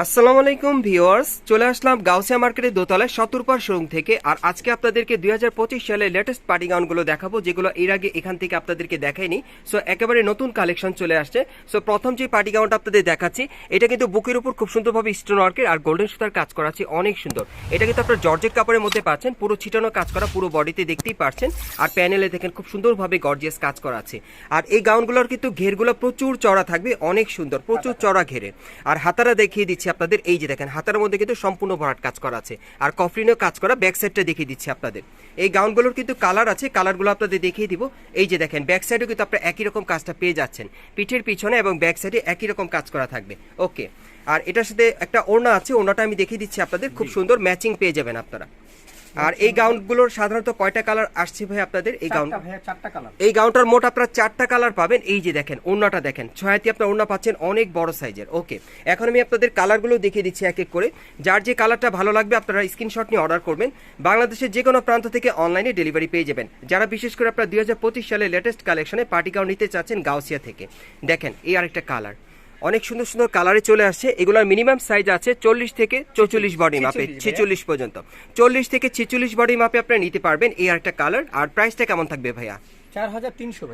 আসসালামু আলাইকুম, ভিউয়ার্স। চলে আসলাম গাউসিয়া মার্কেটের দোতলায় সতুরপার শোরুম থেকে। আর আজকে আপনাদেরকে দুই হাজার পঁচিশ সালের লেটেস্ট পার্টি গাউনগুলো দেখাবো, যেগুলো এর আগে এখান থেকে আপনাদেরকে দেখাইনি সো একেবারে নতুন কালেকশন চলে আসছে। সো প্রথম যে পার্টি গাউনটা আপনাদের দেখাচ্ছি, এটা কিন্তু বুকের উপর খুব সুন্দরভাবে স্টোন ওয়ার্কের আর গোল্ডেন সুতার কাজ করা আছে, অনেক সুন্দর। এটা কিন্তু আপনার জর্জেট কাপড়ের মধ্যে পাচ্ছেন, পুরো ছিটানো কাজ করা, পুরো বডিতে দেখতেই পাচ্ছেন আর প্যানেলে দেখেন খুব সুন্দরভাবে গর্জিয়াস কাজ করা আছে। আর এই গাউনগুলোর কিন্তু ঘেরগুলো প্রচুর চড়া থাকবে, অনেক সুন্দর, প্রচুর চড়া ঘেরে। আর হাতারা দেখিয়ে দিচ্ছি আপনাদের এই যে দেখেন হাতার মধ্যে কিন্তু সম্পূর্ণ ভরাট কাজ করা আছে। আর কফরিনও কাজ করা ব্যাক সাইডটা দেখিয়ে দিচ্ছি আপনাদের। এই গাউনগুলোর কিন্তু কালার আছে কালারগুলো আপনাদের দেখিয়ে দিব। এই যে দেখেন ব্যাক সাইডেও কিন্তু আপনারা একই রকম কাজটা পেয়ে যাচ্ছেন। পিঠের পিছনে এবং ব্যাক সাইডে একই রকম কাজ করা থাকবে। ওকে। আর এটার সাথে একটা ওড়না আছে ওড়নাটা আমি দেখিয়ে দিচ্ছি আপনাদের। খুব সুন্দর ম্যাচিং পেয়ে যাবেন আপনারা। আর এই গাউনগুলোর সাধারণত কয়টা কালার আসছে ভাই আপনাদের? এই গাউন এই গাউনটার মোট আপনারা চারটা কালার পাবেন। এই যে দেখেন ওড়নাটা দেখেন। ছয়াতি আপনার ওড়না পাচ্ছেন অনেক বড় সাইজের। ওকে এখন আমি আপনাদের কালারগুলো দেখিয়ে দিচ্ছি এক এক করে। যার যে কালারটা ভালো লাগবে আপনারা স্ক্রিনশট নিয়ে অর্ডার করবেন। বাংলাদেশের যে কোনো প্রান্ত থেকে অনলাইনে ডেলিভারি পেয়ে যাবেন। যারা বিশেষ করে আপনারা দুই হাজার পঁচিশ সালে লেটেস্ট কালেকশনে পার্টি গাউন নিতে চাচ্ছেন গাউসিয়া থেকে। দেখেন এই আরেকটা কালার। অনেক সুন্দর সুন্দর কালারে চলে আসছে। এগুলোর মিনিমাম সাইজ আছে চল্লিশ থেকে চৌচল্লিশ বডি মাপে ছেচল্লিশ পর্যন্ত। চল্লিশ থেকে ছেচল্লিশ বডি মাপে আপনারা নিতে পারবেন এই আরেকটা কালার আর প্রাইসটা কেমন থাকবে ভাইয়া?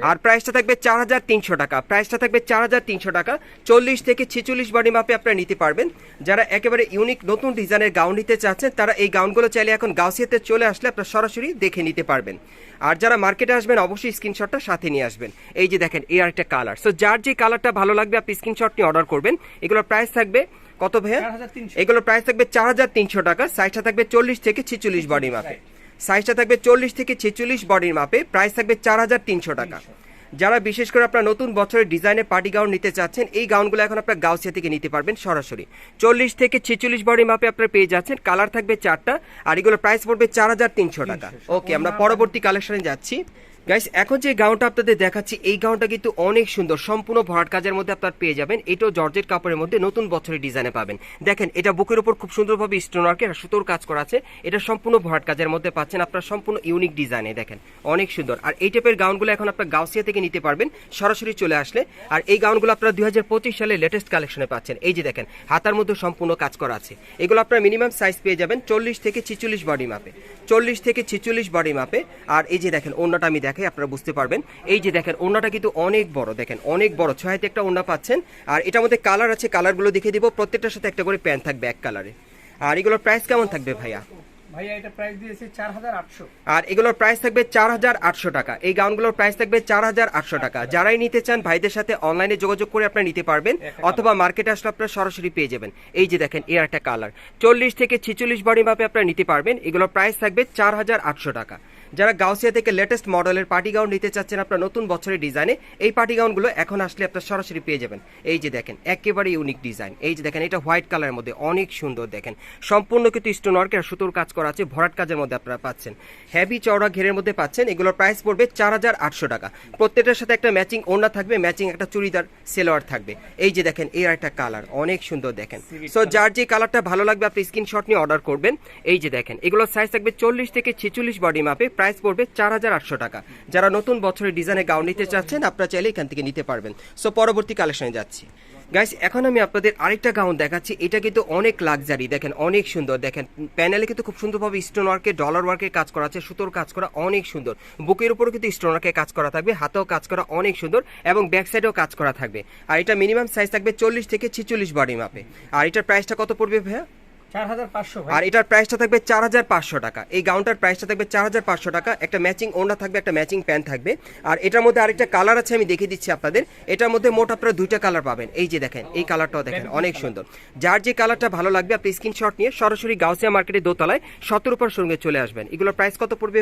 আর প্রাইসটা থাকবে চার হাজার তিনশো টাকা। প্রাইসটা থাকবে চার হাজার তিনশো টাকা। চল্লিশ থেকে ছেচল্লিশ বডি মাপে আপনারা নিতে পারবেন। যারা একেবারে ইউনিক নতুন ডিজাইনের গাউন নিতে চাচ্ছেন তারা এই গাউনগুলো চাইলে এখন গাউসিয়াতে চলে আসলে আপনারা সরাসরি দেখে নিতে পারবেন। আর যারা মার্কেটে আসবেন অবশ্যই স্ক্রিনশটটা সাথে নিয়ে আসবেন। এই যে দেখেন এই আরেকটা কালার সো যার যে কালারটা ভালো লাগবে আপনি স্ক্রিনশট নিয়ে অর্ডার করবেন। এগুলোর প্রাইস থাকবে কত ভাইয়া? 4300 এগুলোর প্রাইস থাকবে চার হাজার তিনশো টাকা। সাইজটা থাকবে চল্লিশ থেকে ছেচল্লিশ বডি মাপে সাইজটা থাকবে চল্লিশ থেকে ছেচল্লিশ বডির মাপে প্রাইস থাকবে চার হাজার তিনশো টাকা। যারা বিশেষ করে আপনার নতুন বছরের ডিজাইনে পার্টি গাউন নিতে চাচ্ছেন এই গাউনগুলো এখন আপনার গাউসিয়া থেকে নিতে পারবেন সরাসরি। চল্লিশ থেকে ছেচল্লিশ বডি মাপে আপনারা পেয়ে যাচ্ছেন কালার থাকবে চারটা আর এগুলো প্রাইস পড়বে চার হাজার তিনশো টাকা। ওকে আমরা পরবর্তী কালেকশনে যাচ্ছি। গাইস এখন যে গাউনটা আপনাদের দেখাচ্ছি, এই গাউনটা কিন্তু অনেক সুন্দর, সম্পূর্ণ ভরাট কাজের মধ্যে আপনার পেয়ে যাবেন। এটাও জর্জেট কাপড়ের মধ্যে নতুন বছরের ডিজাইনে পাবেন। দেখেন, এটা বুকের উপর খুব সুন্দরভাবে আর সুতোর কাজ করা আছে। এটা সম্পূর্ণ ভরাট কাজের মধ্যে পাচ্ছেন আপনার সম্পূর্ণ ইউনিক ডিজাইনে দেখেন, অনেক সুন্দর। আর এই টাইপের গাউনগুলো এখন আপনার গাউসিয়া থেকে নিতে পারবেন, সরাসরি চলে আসলে। আর এই গাউনগুলো আপনারা দুই হাজার পঁচিশ সালে লেটেস্ট কালেকশনে পাচ্ছেন। এই যে দেখেন, হাতার মধ্যে সম্পূর্ণ কাজ করা আছে। এগুলো আপনার মিনিমাম সাইজ পেয়ে যাবেন চল্লিশ থেকে ছিচল্লিশ বডি মাপে চল্লিশ থেকে ছিচল্লিশ বডি মাপে আর এই যে দেখেন অন্যটা আমি দেখাই আপনারা বুঝতে পারবেন। এই যে দেখেন ওনাটা কিন্তু অনেক বড়। দেখেন অনেক বড়। ছয়তে একটা ওড়না পাচ্ছেন। আর এটার মধ্যে কালার আছে কালারগুলো দেখিয়ে দিব। প্রত্যেকটার সাথে একটা করে প্যান্ট থাকবে এক কালারে। আর এগুলোর প্রাইস কেমন থাকবে ভাইয়া? ভাইয়া এটা প্রাইস দিয়েছে আর এগুলোর থাকবে টাকা। এই গাউনগুলোর প্রাইস থাকবে চার হাজার আটশো টাকা। যারাই নিতে চান ভাইদের সাথে অনলাইনে যোগাযোগ করে আপনারা নিতে পারবেন। অথবা মার্কেটে আসলে আপনারা সরাসরি পেয়ে যাবেন। এই যে দেখেন এর একটা কালার। চল্লিশ থেকে ছিচল্লিশ বডি মাপে আপনারা নিতে পারবেন। এগুলোর প্রাইস থাকবে চার হাজার আটশো টাকা। যারা গাউসিয়া থেকে লেটেস্ট মডেলের পার্টি গাউন নিতে চাচ্ছেন আপনার নতুন বছরের ডিজাইনে এই পার্টি গাউনগুলো এখন আসলে আপনার সরাসরি পেয়ে যাবেন। এই যে দেখেন, একেবারে ইউনিক ডিজাইন এই যে দেখেন, এটা হোয়াইট কালারের মধ্যে অনেক সুন্দর দেখেন। সম্পূর্ণ কিন্তু স্টোন ওয়ার্কের সুতোর কাজ করা আছে, ভরাট কাজের মধ্যে আপনারা পাচ্ছেন। হেভি চওড়া ঘেরের মধ্যে পাচ্ছেন, এগুলোর প্রাইস পড়বে চার হাজার আটশো টাকা। প্রত্যেকটার সাথে একটা ম্যাচিং ওড়না থাকবে ম্যাচিং একটা চুড়িদার সেলোয়ার থাকবে। এই যে দেখেন, এর একটা কালার অনেক সুন্দর দেখেন। সো যার যে কালারটা ভালো লাগবে, আপনি স্ক্রিনশট নিয়ে অর্ডার করবেন। এই যে দেখেন, এগুলোর সাইজ থাকবে চল্লিশ থেকে ছেচল্লিশ বডি মাপে প্রাইস পড়বে চার হাজার আটশো টাকা। যারা নতুন বছরের ডিজাইনে গাউন নিতে চাচ্ছেন, আপনারা চাইলে এখান থেকে নিতে পারবেন। সো পরবর্তী কালেকশনে যাচ্ছি। গাইস এখন আমি আপনাদের আরেকটা গাউন দেখাচ্ছি। এটা কিন্তু অনেক লাক্সারি দেখেন, অনেক সুন্দর। দেখেন প্যানেলে কিন্তু খুব সুন্দরভাবে স্টোন ওয়ার্কের ডলার ওয়ার্কের কাজ করা আছে, সুতোর কাজ করা অনেক সুন্দর। বুকের উপরও কিন্তু স্টোন ওয়ার্কের কাজ করা থাকবে, হাতেও কাজ করা অনেক সুন্দর এবং ব্যাক সাইডেও কাজ করা থাকবে। আর এটা মিনিমাম সাইজ থাকবে চল্লিশ থেকে ছিচল্লিশ বডি মাপে আর এটার প্রাইসটা কত পড়বে ভাইয়া? আর এটার প্রাইসটা থাকবে চার হাজার পাঁচশো টাকা। এই গাউনটার প্রাইসটা থাকবে চার হাজার পাঁচশো টাকা। একটা ম্যাচিং ওড়না থাকবে একটা ম্যাচিং প্যান্ট থাকবে। আর এটার মধ্যে আরেকটা কালার আছে আমি দেখিয়ে দিচ্ছি আপনাদের। এটার মধ্যে মোট আপনারা দুইটা কালার পাবেন। এই যে দেখেন এই কালারটাও দেখেন অনেক সুন্দর। যার যে কালারটা ভালো লাগবে আপনি স্ক্রিনশট নিয়ে সরাসরি গাউসিয়া মার্কেটের দোতলায় সতেরো উপর সঙ্গে চলে আসবেন। এগুলোর প্রাইস কত পড়বে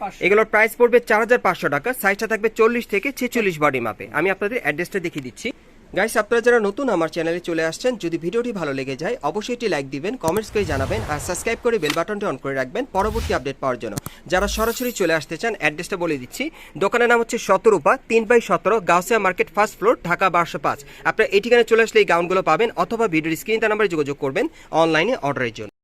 পাঁচশো। এগুলোর প্রাইস পড়বে চার হাজার পাঁচশো টাকা। সাইজটা থাকবে চল্লিশ থেকে ছেচল্লিশ বডি মাপে আমি আপনাদের অ্যাড্রেসটা দেখিয়ে দিচ্ছি। গাইস আপনারা যারা নতুন আমার চ্যানেলে চলে আসছেন, যদি ভিডিওটি ভালো লেগে যায়, অবশ্যই এটি লাইক দিবেন কমেন্টস করে জানাবেন, আর সাবস্ক্রাইব করে বেল বাটনটি অন করে রাখবেন পরবর্তী আপডেট পাওয়ার জন্য। যারা সরাসরি চলে আসতে চান অ্যাড্রেসটা বলে দিচ্ছি। দোকানের নাম হচ্ছে শতরূপা তিন বাই সতেরো, Gausia market first floor Dhaka বারোশো পাঁচ। আপনারা এই ঠিকানায় চলে আসলে এই গাউনগুলো পাবেন, অথবা ভিডিওর স্ক্রিন নাম্বারে যোগাযোগ করবেন অনলাইনে অর্ডারের জন্য।